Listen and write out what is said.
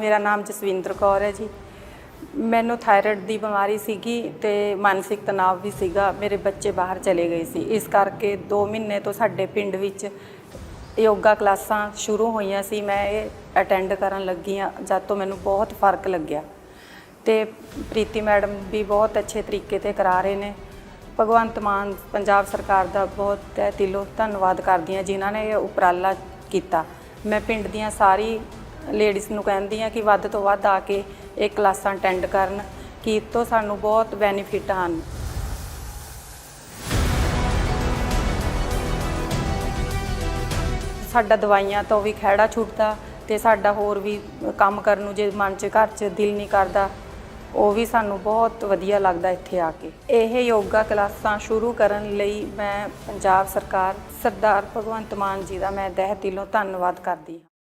ਮੇਰਾ ਨਾਮ ਜਸਵਿੰਦਰ ਕੌਰ ਹੈ ਜੀ। ਮੈਨੂੰ ਥਾਇਰਾਇਡ ਦੀ ਬਿਮਾਰੀ ਸੀਗੀ ਤੇ ਮਾਨਸਿਕ ਤਣਾਅ ਵੀ ਸੀਗਾ। ਮੇਰੇ ਬੱਚੇ ਬਾਹਰ ਚਲੇ ਗਏ ਸੀ। ਇਸ ਕਰਕੇ 2 ਮਹੀਨੇ ਤੋਂ ਸਾਡੇ ਪਿੰਡ ਵਿੱਚ ਯੋਗਾ ਕਲਾਸਾਂ ਸ਼ੁਰੂ ਹੋਈਆਂ ਸੀ। ਮੈਂ ਇਹ ਅਟੈਂਡ ਕਰਨ ਲੱਗੀ ਹਾਂ। ਜਦ ਤੋਂ ਮੈਨੂੰ ਬਹੁਤ ਫ਼ਰਕ ਲੱਗਿਆ। ਤੇ ਪ੍ਰੀਤੀ ਮੈਡਮ ਵੀ ਬਹੁਤ ਅੱਛੇ ਤਰੀਕੇ ਤੇ ਕਰਾ ਰਹੇ ਨੇ। ਭਗਵੰਤ ਮਾਨ, ਪੰਜਾਬ ਸਰਕਾਰ ਦਾ ਬਹੁਤ ਤਹਿ ਦਿਲੋਂ ਧੰਨਵਾਦ ਕਰਦੀ ਹਾਂ ਜਿਨ੍ਹਾਂ ਨੇ ਇਹ ਉਪਰਾਲਾ ਕੀਤਾ। ਮੈਂ ਪਿੰਡ ਦੀਆਂ ਸਾਰੀ ਲੇਡੀਜ਼ ਨੂੰ ਕਹਿੰਦੀ ਹਾਂ ਕਿ ਵੱਧ ਤੋਂ ਵੱਧ ਆ ਕੇ ਇਹ ਕਲਾਸਾਂ ਅਟੈਂਡ ਕਰਨ, ਕਿ ਇਹ ਤੋਂ ਸਾਨੂੰ ਬਹੁਤ ਬੈਨੀਫਿਟ ਹਨ। ਸਾਡਾ ਦਵਾਈਆਂ ਤੋਂ ਵੀ ਖਹਿੜਾ ਛੁੱਟਦਾ ਤੇ ਸਾਡਾ ਹੋਰ ਵੀ ਕੰਮ ਕਰਨ ਨੂੰ ਜੇ ਮਨ 'ਚ ਘਰ 'ਚ ਦਿਲ ਨਹੀਂ ਕਰਦਾ, ਉਹ ਵੀ ਸਾਨੂੰ ਬਹੁਤ ਵਧੀਆ ਲੱਗਦਾ ਇੱਥੇ ਆ ਕੇ। ਇਹ ਯੋਗਾ ਕਲਾਸਾਂ ਸ਼ੁਰੂ ਕਰਨ ਲਈ ਮੈਂ ਪੰਜਾਬ ਸਰਕਾਰ, ਸਰਦਾਰ ਭਗਵੰਤ ਮਾਨ ਜੀ ਦਾ ਮੈਂ ਦਹਿ ਦਿਲੋਂ ਧੰਨਵਾਦ ਕਰਦੀ ਹਾਂ।